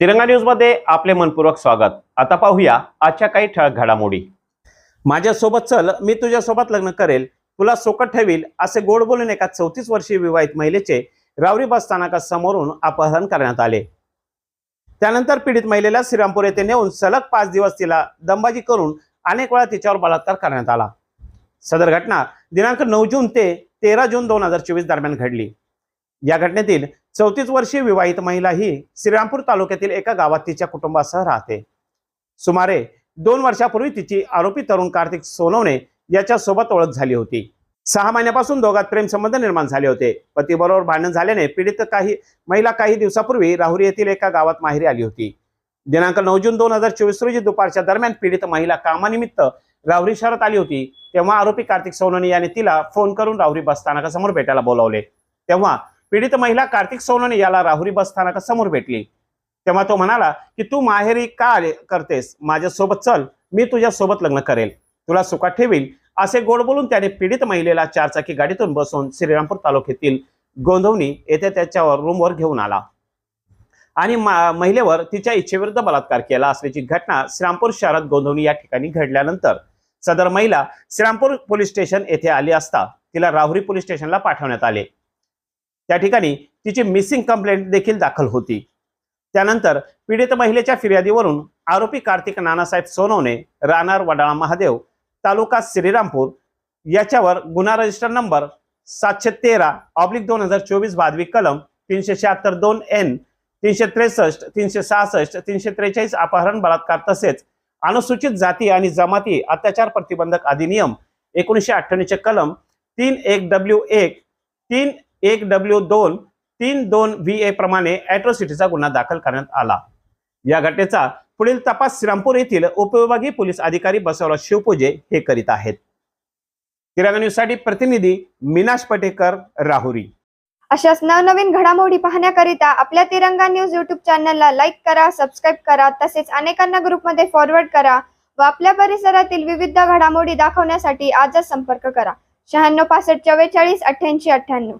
तिरंगा न्यूजमध्ये आपले मनपूर्वक स्वागत. आता पाहूया आजच्या काही ठळक घडामोडी. माझ्यासोबत चल मी तुझ्यासोबत लग्न करेल. तुला सोकट ठेवील असे गोड बोलून एका चौतीस वर्षीय विवाहित महिलेचे रावरी बस स्थानकासमोरून अपहरण करण्यात आले. त्यानंतर पीडित महिलेला श्रीरामपूर येथे नेऊन सलग पाच दिवस तिला दंबाजी करून अनेक वेळा तिच्यावर बलात्कार करण्यात आला. सदर घटना दिनांक नऊ जून ते तेरा जून दोन हजार चोवीस दरम्यान घडली. या घटनेतील चौतीस वर्षीय विवाहित महिला ही श्रीरामपूर तालुक्यातील एका गावात तिच्या कुटुंबासह राहते. सुमारे दोन वर्षापूर्वी तिची आरोपी तरुण कार्तिक सोनवणे याच्या सोबत ओळख झाली होती. सहा महिन्यापासून दोघात प्रेमसंबंध निर्माण झाले होते. पतीबरोबर भांडण झाल्याने पीडित काही महिला काही दिवसापूर्वी राहुरी येथील एका गावात माहेरी आली होती. दिनांक नऊ जून दोन हजार चोवीस रोजी दुपारच्या दरम्यान पीडित महिला कामानिमित्त राहुरी शहरात आली होती. तेव्हा आरोपी कार्तिक सोनवणे याने तिला फोन करून राहुरी बस स्थानकासमोर भेटायला बोलावले. तेव्हा पीडित महिला कार्तिक सोनवणे याला राहुरी बस स्थानकासमोर भेटली. तेव्हा तो म्हणाला की तू माहेरी का आले- करतेस? माझ्यासोबत चल मी तुझ्यासोबत लग्न करेल. तुला सुखात ठेवील असे गोड बोलून त्याने पीडित महिलेला चारचाकी गाडीतून बसून श्रीरामपूर तालुक्यातील गोंधवणी येथे त्याच्यावर रूमवर घेऊन आला. आणि महिलेवर तिच्या इच्छेविरुद्ध बलात्कार केला असल्याची घटना श्रीरामपूर शहरात गोंधवणी या ठिकाणी घडल्यानंतर सदर महिला श्रीरामपूर पोलीस स्टेशन येथे आली असता तिला राहुरी पोलीस स्टेशनला पाठवण्यात आले. त्या ठिकाणी तिची मिसिंग कंप्लेंट देखील दाखल होती. त्यानंतर पीडित महिलेच्या फिर्यादीवरून आरोपी कार्तिक नानासाहेब सोनवणे राहणार वडाळा महादेव तालुका श्रीरामपूर याच्यावर गुन्हा रजिस्टर नंबर सातशे तेरा ऑब्लिक दोन हजार चोवीस बादवी कलम तीनशे शहात्तर दोन एन तीनशे त्रेसष्ट तीनशे सहासष्ट तीनशे त्रेचाळीस अपहरण बलात्कार तसेच अनुसूचित जाती आणि जमाती अत्याचार प्रतिबंधक अधिनियम एकोणीसशे अठ्ठ्याण्णवचे कलम तीन एक डब्ल्यू एक तीन एक डब्ल्यू दोन तीन दोन व्ही ए प्रमाणे अॅट्रॉसिटीचा गुन्हा दाखल करण्यात आला. या घटनेचा पुढील तपास श्रीरामपूर येथील उपविभागीय पोलीस अधिकारी बसवराज शिवपूजे हे करीत आहेत. तिरंगा न्यूजसाठी प्रतिनिधी मीनाश पटेकर राहुरी. अशाच नवनवीन घडामोडी पाहण्याकरिता आपल्या तिरंगा न्यूज युट्यूब चॅनलला लाईक करा सबस्क्राईब करा तसेच अनेकांना ग्रुपमध्ये फॉरवर्ड करा व आपल्या परिसरातील विविध घडामोडी दाखवण्यासाठी आजच संपर्क करा. शहाण्णव पासष्ट चव्वेचाळीस अठ्ठ्याऐंशी अठ्ठ्याण्णव.